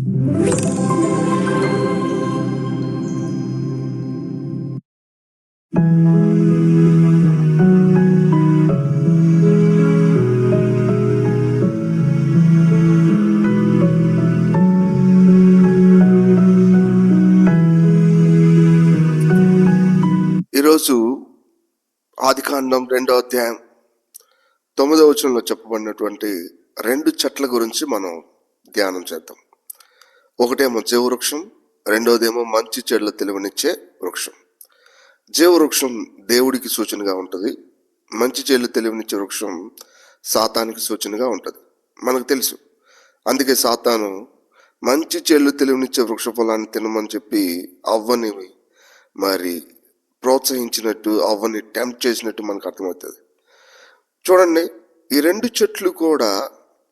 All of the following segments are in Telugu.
ఈరోజు ఆదికాండం రెండో అధ్యాయం తొమ్మిదవ వచనంలో చెప్పబడినటువంటి రెండు చెట్ల గురించి మనం ధ్యానం చేద్దాం. ఒకటేమో జీవ వృక్షం రెండోదేమో మంచి చెడ్ల తెలివినిచ్చే వృక్షం. జీవ వృక్షం దేవుడికి సూచనగా ఉంటుంది మంచి చెట్లు తెలివినిచ్చే వృక్షం సాతానికి సూచనగా ఉంటుంది. మనకు తెలుసు. అందుకే సాతాను మంచి చెల్లు తెలివినిచ్చే వృక్ష ఫలాన్ని తినమని చెప్పి అవ్వని మరి ప్రోత్సహించినట్టు అవ్వని టెంప్ట్ చేసినట్టు మనకు అర్థమవుతుంది. చూడండి ఈ రెండు చెట్లు కూడా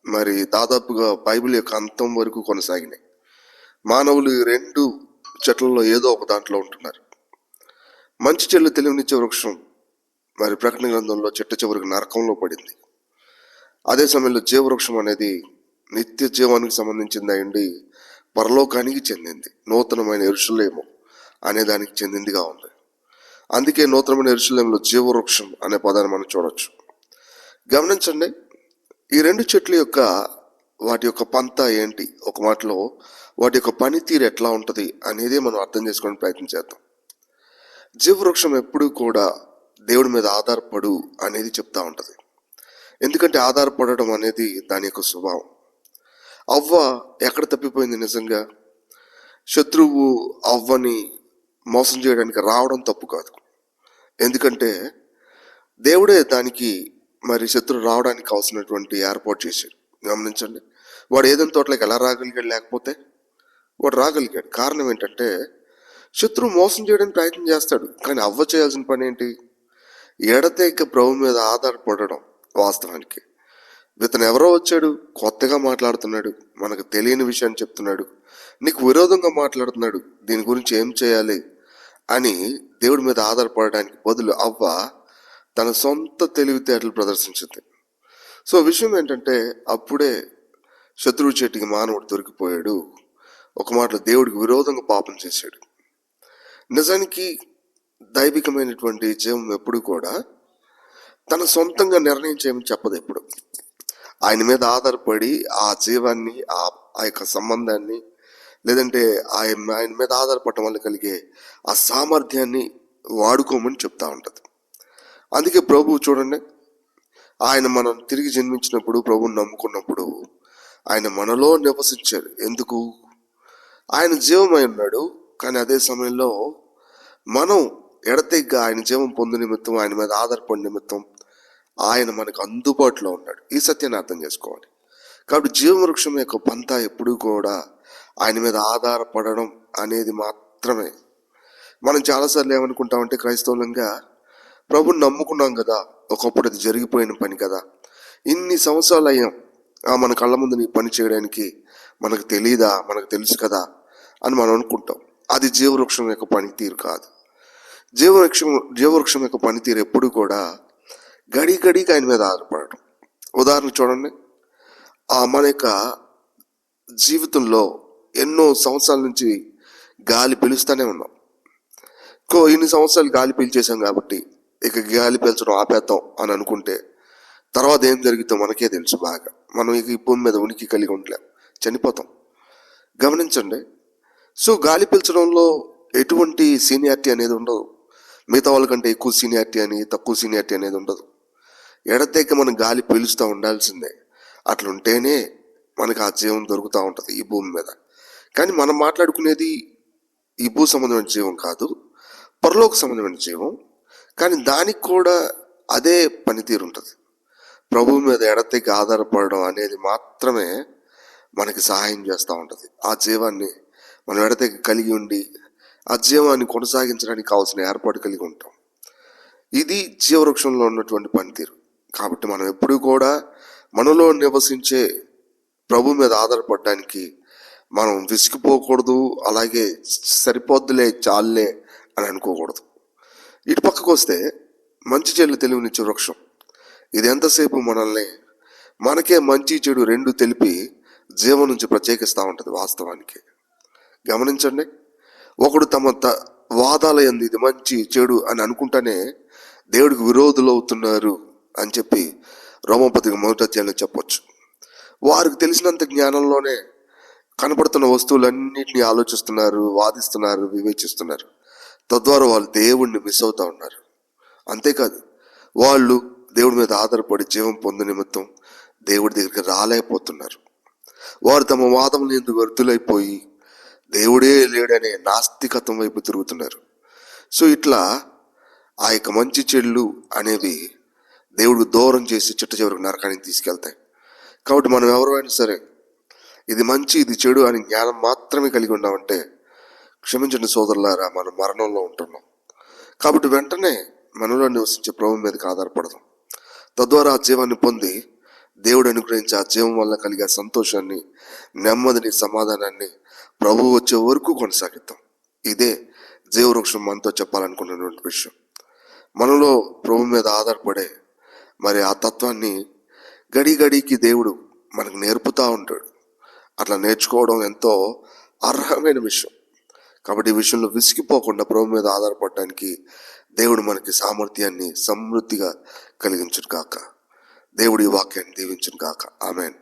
మరి దాదాపుగా బైబిల్ యొక్క అంతం వరకు కొనసాగినాయి. మానవులు ఈ రెండు చెట్లలో ఏదో ఒక దాంట్లో ఉంటున్నారు. మంచి చెట్లు తెలివినిచ్చే వృక్షం మరి ప్రకటన గ్రంథంలో చెట్ట చివరికి నరకంలో పడింది. అదే సమయంలో జీవవృక్షం అనేది నిత్య జీవానికి సంబంధించింది అయ్యండి పరలోకానికి చెందింది. నూతనమైన ఎరుషులేము అనే దానికి చెందిందిగా ఉంది. అందుకే నూతనమైన ఎరుషులేములో జీవవృక్షం అనే పదాన్ని మనం చూడవచ్చు గమనించండి ఈ రెండు చెట్ల యొక్క వాటి యొక్క పంత ఏంటి? ఒక మాటలో వాటి యొక్క పనితీరు ఎట్లా ఉంటుంది అనేది మనం అర్థం చేసుకోవడానికి ప్రయత్నం చేద్దాం. జీవవృక్షం ఎప్పుడూ కూడా దేవుడి మీద ఆధారపడు అనేది చెప్తా ఉంటుంది. ఎందుకంటే ఆధారపడడం అనేది దాని యొక్క స్వభావం. అవ్వ ఎక్కడ తప్పిపోయింది నిజంగా? శత్రువు అవ్వని మోసం చేయడానికి రావడం తప్పు కాదు. ఎందుకంటే దేవుడే దానికి మరి శత్రువు రావడానికి కావాల్సినటువంటి ఏర్పాటు చేశాడు. గమనించండి. వాడు ఏదైనా తోటలోకి ఎలా రాగలిగాడు లేకపోతే వాడు రాగలిగాడు. కారణం ఏంటంటే శత్రువు మోసం చేయడానికి ప్రయత్నం చేస్తాడు. కానీ అవ్వ చేయాల్సిన పని ఏంటి? ఎడతెగ్గ ప్రభు మీద ఆధారపడడం వాస్తవానికి. ఇతను ఎవరో వచ్చాడు కొత్తగా మాట్లాడుతున్నాడు మనకు తెలియని విషయాన్ని చెప్తున్నాడు నీకు విరోధంగా మాట్లాడుతున్నాడు దీని గురించి ఏం చేయాలి అని దేవుడి మీద ఆధారపడడానికి బదులు అవ్వ తన సొంత తెలివితేటలు ప్రదర్శించింది. సో విషయం ఏంటంటే అప్పుడే శత్రువు చెట్టుకి మానవుడు దొరికిపోయాడు. ఒక మాటలో దేవుడికి విరోధంగా పాపం చేశాడు. నిజానికి దైవికమైనటువంటి జీవం ఎప్పుడు కూడా తన సొంతంగా నిర్ణయం చేయమని చెప్పదు ఎప్పుడు. ఆయన మీద ఆధారపడి ఆ జీవాన్ని ఆ ఆ యొక్క సంబంధాన్ని లేదంటే ఆయన ఆయన మీద ఆధారపడటం వల్ల కలిగే ఆ సామర్థ్యాన్ని వాడుకోమని చెప్తా ఉంటుంది. అందుకే ప్రభువు చూడండి ఆయన మనం తిరిగి జన్మించినప్పుడు ప్రభుని నమ్ముకున్నప్పుడు ఆయన మనలో నివసించాడు. ఎందుకు? ఆయన జీవమై ఉన్నాడు కానీ అదే సమయంలో మనం ఎడతెగ్గా ఆయన జీవం పొందు నిమిత్తం ఆయన మీద ఆధారపడి నిమిత్తం ఆయన మనకు అందుబాటులో ఉన్నాడు. ఈ సత్యాన్ని అర్థం చేసుకోవాలి. కాబట్టి జీవవృక్షం యొక్క పంత ఎప్పుడూ కూడా ఆయన మీద ఆధారపడడం అనేది మాత్రమే. మనం చాలాసార్లు ఏమనుకుంటామంటే క్రైస్తవులంగా ప్రభుని నమ్ముకున్నాం కదా ఒకప్పుడు అది జరిగిపోయిన పని కదా. ఇన్ని సంవత్సరాలు అయ్యాం మన కళ్ళ ముందు నీ పని చేయడానికి మనకు తెలియదా మనకు తెలుసు కదా? అని మనం అనుకుంటాం. అది జీవవృక్షం యొక్క పనితీరు కాదు. జీవవృక్షం జీవవృక్షం యొక్క పనితీరు ఎప్పుడు కూడా గడి గడికి ఆయన మీద ఆధారపడటం. ఉదాహరణ చూడండి. ఆ మన యొక్క జీవితంలో ఎన్నో సంవత్సరాల నుంచి గాలి పీలుస్తూనే ఉన్నాం. కో ఇన్ని సంవత్సరాలు గాలి పీల్చేసాం కాబట్టి ఇక గాలి పీల్చడం ఆపేద్దాం అని అనుకుంటే తర్వాత ఏం జరుగుతుందో మనకే తెలుసు బాగా. మనం ఇక ఈ భూమి మీద ఉనికి కలిగి ఉండలేం. చనిపోతాం. గమనించండి. సో గాలి పీల్చడంలో ఎటువంటి సీనియారిటీ అనేది ఉండదు. మిగతా వాళ్ళకంటే ఎక్కువ సీనియారిటీ అని తక్కువ సీనియారిటీ అనేది ఉండదు. ఎడతెక్క మనం గాలి పీలుస్తూ ఉండాల్సిందే. అట్లుంటేనే మనకు ఆ జీవం దొరుకుతూ ఉంటుంది ఈ భూమి మీద. కానీ మనం మాట్లాడుకునేది ఈ భూ సంబంధమైన జీవం కాదు. పరలోక సంబంధమైన జీవం. కానీ దానికి కూడా అదే పనితీరు ఉంటుంది. ప్రభు మీద ఎడతెక్కి ఆధారపడడం అనేది మాత్రమే మనకి సహాయం చేస్తూ ఉంటుంది. ఆ జీవాన్ని మనం ఎడతెక్కి కలిగి ఉండి ఆ జీవాన్ని కొనసాగించడానికి కావాల్సిన ఏర్పాటు కలిగి ఉంటాం. ఇది జీవవృక్షంలో ఉన్నటువంటి పనితీరు. కాబట్టి మనం ఎప్పుడూ కూడా మనలో నివసించే ప్రభు మీద ఆధారపడడానికి మనం విసిగిపోకూడదు అలాగే సరిపోద్దులే చాలే అని అనుకోకూడదు. ఇటు పక్కకు వస్తే మంచి చెడు తెలివినిచ్చే వృక్షం. ఇది ఎంతసేపు మనల్ని మనకే మంచి చెడు రెండు తెలిపి జీవం నుంచి ప్రత్యేకిస్తూ ఉంటుంది వాస్తవానికి. గమనించండి ఒకడు తమ త వాదాల ఎందు ఇది మంచి చెడు అని అనుకుంటానే దేవుడికి విరోధులు అవుతున్నారు అని చెప్పి రోమపతికి మొదట అధ్యాయంలో చెప్పొచ్చు. వారికి తెలిసినంత జ్ఞానంలోనే కనపడుతున్న వస్తువులన్నింటినీ ఆలోచిస్తున్నారు వాదిస్తున్నారు వివేచిస్తున్నారు. తద్వారా వాళ్ళు దేవుణ్ణి మిస్ అవుతా ఉన్నారు. అంతేకాదు వాళ్ళు దేవుడి మీద ఆధారపడి జీవం పొందు నిమిత్తం దేవుడి దగ్గరికి రాలేకపోతున్నారు. వారు తమ వాదములు ఎందుకు వ్యర్థులైపోయి దేవుడే లేడనే నాస్తికత్వం వైపు తిరుగుతున్నారు. సో ఇట్లా ఆ యొక్క మంచి చెడులు అనేవి దేవుడికి దూరం చేసి చిట్ట చివరికి నరకానికి తీసుకెళ్తాయి. కాబట్టి మనం ఎవరైనా సరే ఇది మంచి ఇది చెడు అని జ్ఞానం మాత్రమే కలిగి ఉన్నామంటే క్షమించండి సోదరులారా మనం మరణంలో ఉంటున్నాం. కాబట్టి వెంటనే మనలో నివసించే ప్రభు మీదకి ఆధారపడదాం. తద్వారా ఆ జీవాన్ని పొంది దేవుడు అనుగ్రహించి ఆ జీవం వల్ల కలిగే సంతోషాన్ని నెమ్మదిని సమాధానాన్ని ప్రభు వచ్చే వరకు కొనసాగిద్దాం. ఇదే జీవవృక్షం మనతో చెప్పాలనుకున్నటువంటి విషయం. మనలో ప్రభు మీద ఆధారపడే మరి ఆ తత్వాన్ని గడి గడికి దేవుడు మనకు నేర్పుతా ఉంటాడు. అట్లా నేర్చుకోవడం ఎంతో అర్హమైన విషయం. కాబట్టి ఈ విషయంలో విసిగిపోకుండా ప్రభు మీద ఆధారపడడానికి దేవుడు మనకి సామర్థ్యాన్ని సమృద్ధిగా కలిగించును కాక దేవుడి వాక్యాన్ని దీవించును కాక ఆమెన్.